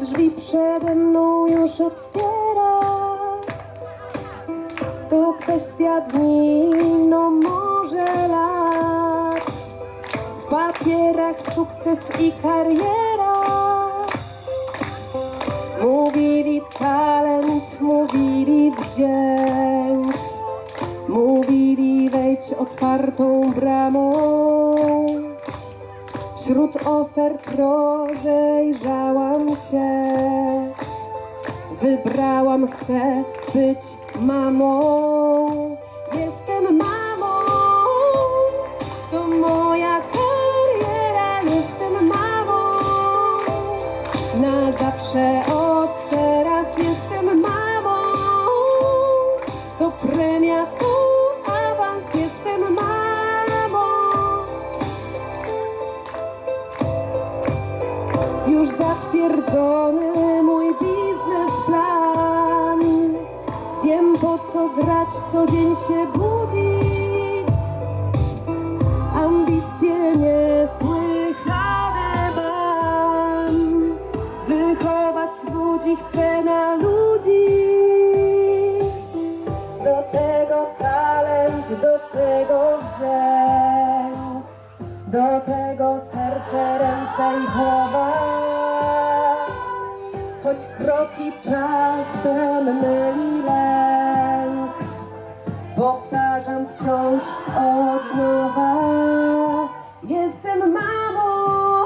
drzwi przede mną już otwiera. To kwestia dni, no może lat. W papierach sukces i kariera. Mówili talent, mówili wdzięk. Mówili wejdź otwartą bramą. Wśród ofert rozejrzałam się. Wybrałam, chcę być mamą. Zatwierdzony mój biznesplan. Wiem po co grać, co dzień się budzić. Ambicje niesłychane mam. Wychować ludzi chcę na ludzi. Do tego talent, do tego wdzięk. Do tego serce, ręce i głowa Choć kroki czasem myli lęk Powtarzam wciąż od nowa. Jestem mamą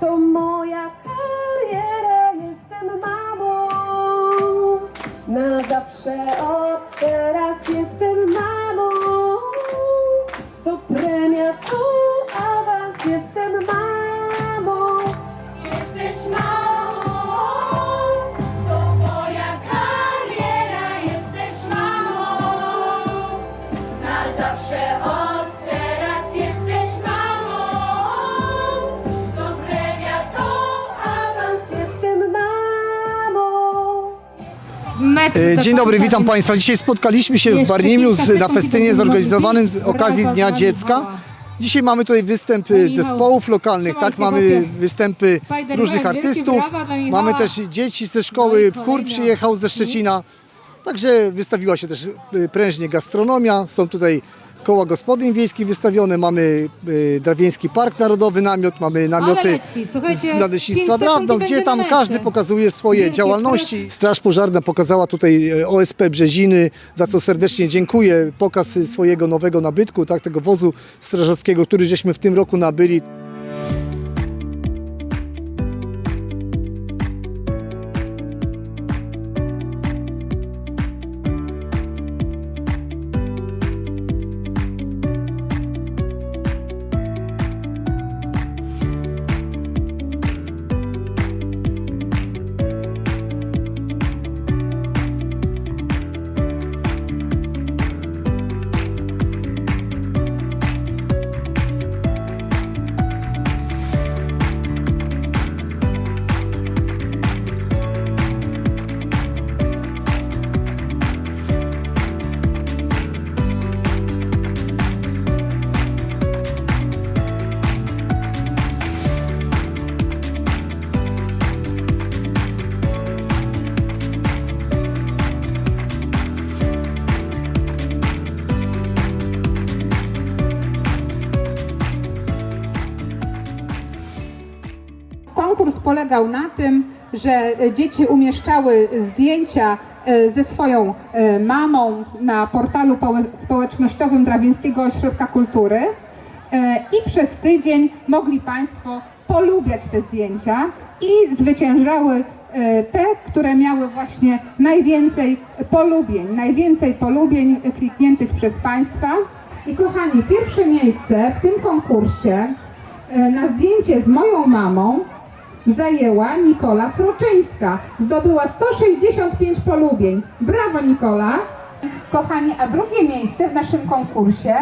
To moja kariera. Jestem mamą Na zawsze od teraz jestem Dzień dobry, witam. Państwa. Dzisiaj spotkaliśmy się w Barniemiu z- na festynie zorganizowanym z okazji Dnia Dziecka. Dzisiaj mamy tutaj występy Michał, zespołów lokalnych, tak? Mamy występy różnych artystów. Mamy też dzieci ze szkoły, No i chór przyjechał ze Szczecina. Także wystawiła się też y, prężnie gastronomia. Są tutaj koła gospodyń wiejskich wystawione. Mamy y, Drawieński Park Narodowy namiot, mamy namioty leci, słuchajcie, z Nadleśnictwa 5 sekund Drawno, i gdzie tam każdy pokazuje swoje Wielkie działalności. Straż Pożarna pokazała tutaj e, OSP Brzeziny, za co serdecznie dziękuję. Pokaz y, swojego nowego nabytku, tak, tego wozu strażackiego, który żeśmy w tym roku nabyli. Polegał na tym, że e, dzieci umieszczały zdjęcia e, ze swoją e, mamą na portalu połe- społecznościowym Drawińskiego Ośrodka Kultury i przez tydzień mogli Państwo polubiać te zdjęcia i zwyciężały te, które miały właśnie najwięcej polubień, najwięcej polubień klikniętych przez Państwa. I kochani, pierwsze miejsce w tym konkursie na zdjęcie z moją mamą zajęła Nikola Sroczyńska. Zdobyła 165 polubień. Brawo Nikola! Kochani, a drugie miejsce w naszym konkursie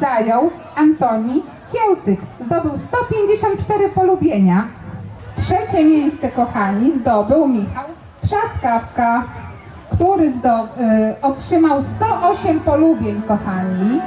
zajął Antoni Kiełtyk. Zdobył 154 polubienia. Trzecie miejsce, kochani, zdobył Michał Trzaskawka, który y, otrzymał 108 polubień, kochani.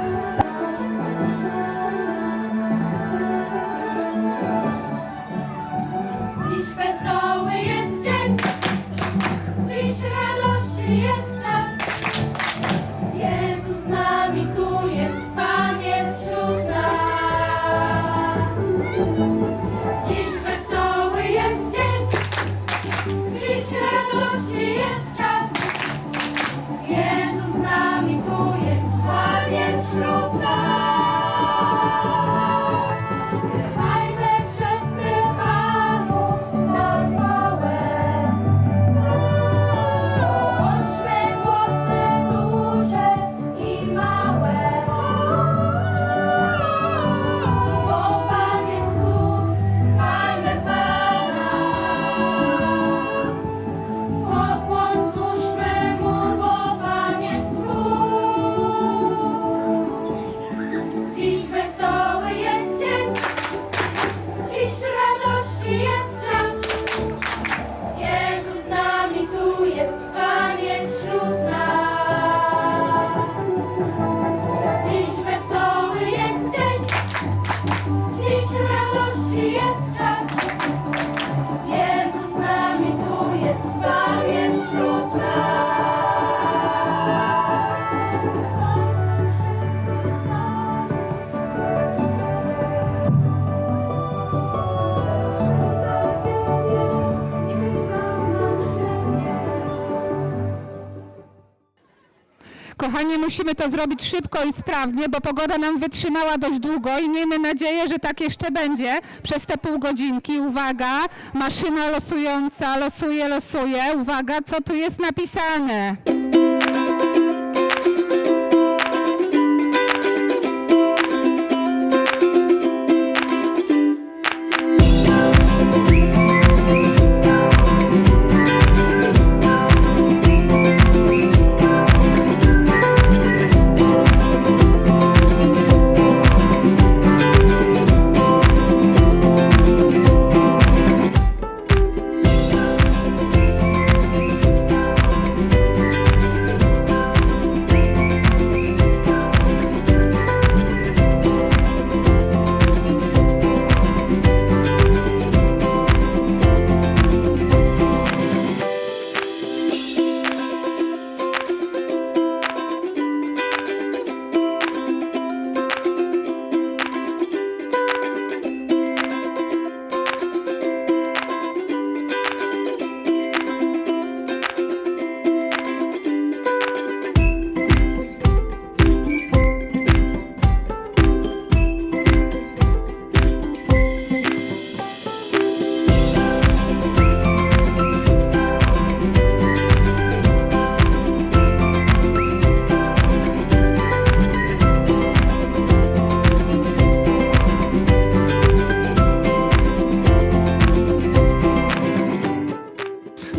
Kochanie, musimy to zrobić szybko i sprawnie, bo pogoda nam wytrzymała dość długo i miejmy nadzieję, że tak jeszcze będzie przez te pół godzinki. Uwaga, maszyna losująca, losuje, losuje. Uwaga, co tu jest napisane?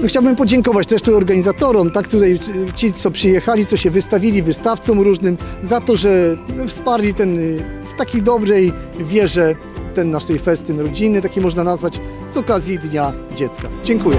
No, chciałbym podziękować też tu organizatorom, tak tutaj ci, co przyjechali, co się wystawili, wystawcom różnym, za to, że wsparli ten y, w takiej dobrej wierze ten nasz tutaj festyn rodzinny, taki można nazwać, z okazji Dnia Dziecka. Dziękuję.